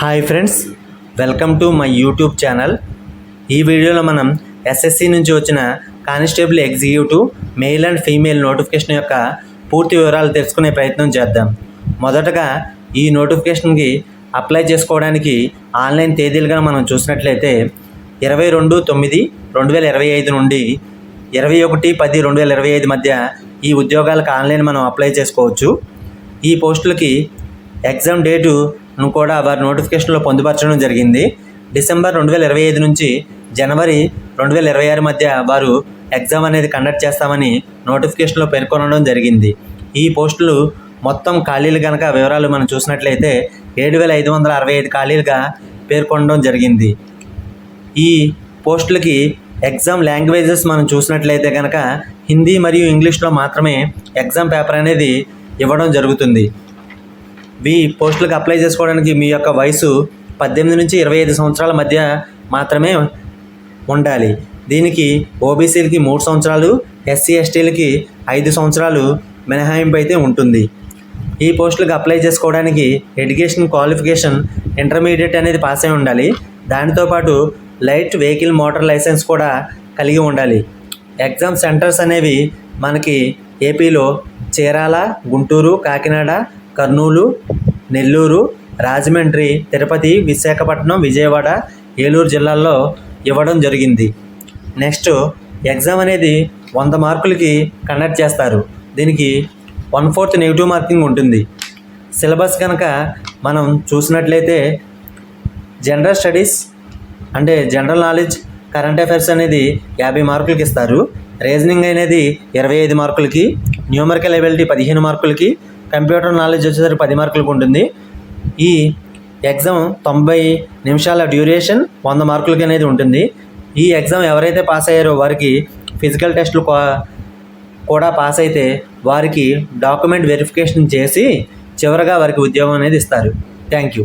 Hi friends welcome to my YouTube channel. ఈ వీడియోలో మనం ఎస్ఎస్సి నుంచి వచ్చిన constable executive male and female notification యొక్క పూర్తి వివరాలు తెలుసుకునే ప్రయత్నం చేద్దాం. మొదటగా ఈ నోటిఫికేషన్కి అప్లై చేసుకోవడానికి ఆన్లైన్ తేదీలుగా మనం చూసినట్లయితే ఇరవై రెండు తొమ్మిది రెండు వేల ఇరవై ఐదు నుండి ఇరవై ఒకటి పది రెండు వేల ఇరవై ఐదు మధ్య ఈ ఉద్యోగాలకు ఆన్లైన్ మనం అప్లై చేసుకోవచ్చు. ఈ పోస్టులకి ఎగ్జామ్ డేటు కూడా వారి నోటిఫికేషన్లో పొందుపరచడం జరిగింది. డిసెంబర్ రెండు వేల ఇరవై ఐదు నుంచి జనవరి రెండు వేల ఇరవై ఆరు మధ్య వారు ఎగ్జామ్ అనేది కండక్ట్ చేస్తామని నోటిఫికేషన్లో పేర్కొనడం జరిగింది. ఈ పోస్టులు మొత్తం ఖాళీలు కనుక వివరాలు మనం చూసినట్లయితే ఏడు వేల ఐదు వందల అరవై ఐదు ఖాళీలుగా పేర్కొనడం జరిగింది. ఈ పోస్టులకి ఎగ్జామ్ లాంగ్వేజెస్ మనం చూసినట్లయితే కనుక హిందీ మరియు ఇంగ్లీష్లో మాత్రమే ఎగ్జామ్ పేపర్ అనేది ఇవ్వడం జరుగుతుంది. ఈ పోస్టులకు అప్లై చేసుకోవడానికి మీ యొక్క వయసు పద్దెనిమిది నుంచి ఇరవై ఐదు సంవత్సరాల మధ్య మాత్రమే ఉండాలి. దీనికి ఓబీసీలకి మూడు సంవత్సరాలు ఎస్సీ ఎస్టీలకి ఐదు సంవత్సరాలు మినహాయింపు అయితే ఉంటుంది. ఈ పోస్టులకు అప్లై చేసుకోవడానికి ఎడ్యుకేషన్ క్వాలిఫికేషన్ ఇంటర్మీడియట్ అనేది పాస్ అయి ఉండాలి. దానితో పాటు లైట్ వెహికల్ మోటార్ లైసెన్స్ కూడా కలిగి ఉండాలి. ఎగ్జామ్ సెంటర్స్ అనేవి మనకి ఏపీలో చీరాల గుంటూరు కాకినాడ కర్నూలు నెల్లూరు రాజమండ్రి తిరుపతి విశాఖపట్నం విజయవాడ ఏలూరు జిల్లాల్లో ఇవ్వడం జరిగింది. నెక్స్ట్ ఎగ్జామ్ అనేది వంద మార్కులకి కండక్ట్ చేస్తారు. దీనికి వన్ ఫోర్త్ నెగిటివ్ మార్కింగ్ ఉంటుంది. సిలబస్ కనుక మనం చూసినట్లయితే జనరల్ స్టడీస్ అంటే జనరల్ నాలెడ్జ్ కరెంట్ అఫైర్స్ అనేది యాభై మార్కులకి ఇస్తారు. రీజనింగ్ అనేది ఇరవై ఐదు మార్కులకి న్యూమరికల్ ఎబిలిటీ పదిహేను మార్కులకి కంప్యూటర్ నాలెడ్జ్ వచ్చేసరికి పది మార్కులకు ఉంటుంది. ఈ ఎగ్జామ్ తొంభై నిమిషాల డ్యూరేషన్ వంద మార్కులకి అనేది ఉంటుంది. ఈ ఎగ్జామ్ ఎవరైతే పాస్ అయ్యారో వారికి ఫిజికల్ టెస్టులు కూడా పాస్ అయితే వారికి డాక్యుమెంట్ వెరిఫికేషన్ చేసి చివరగా వారికి ఉద్యోగం అనేది ఇస్తారు. Thank you.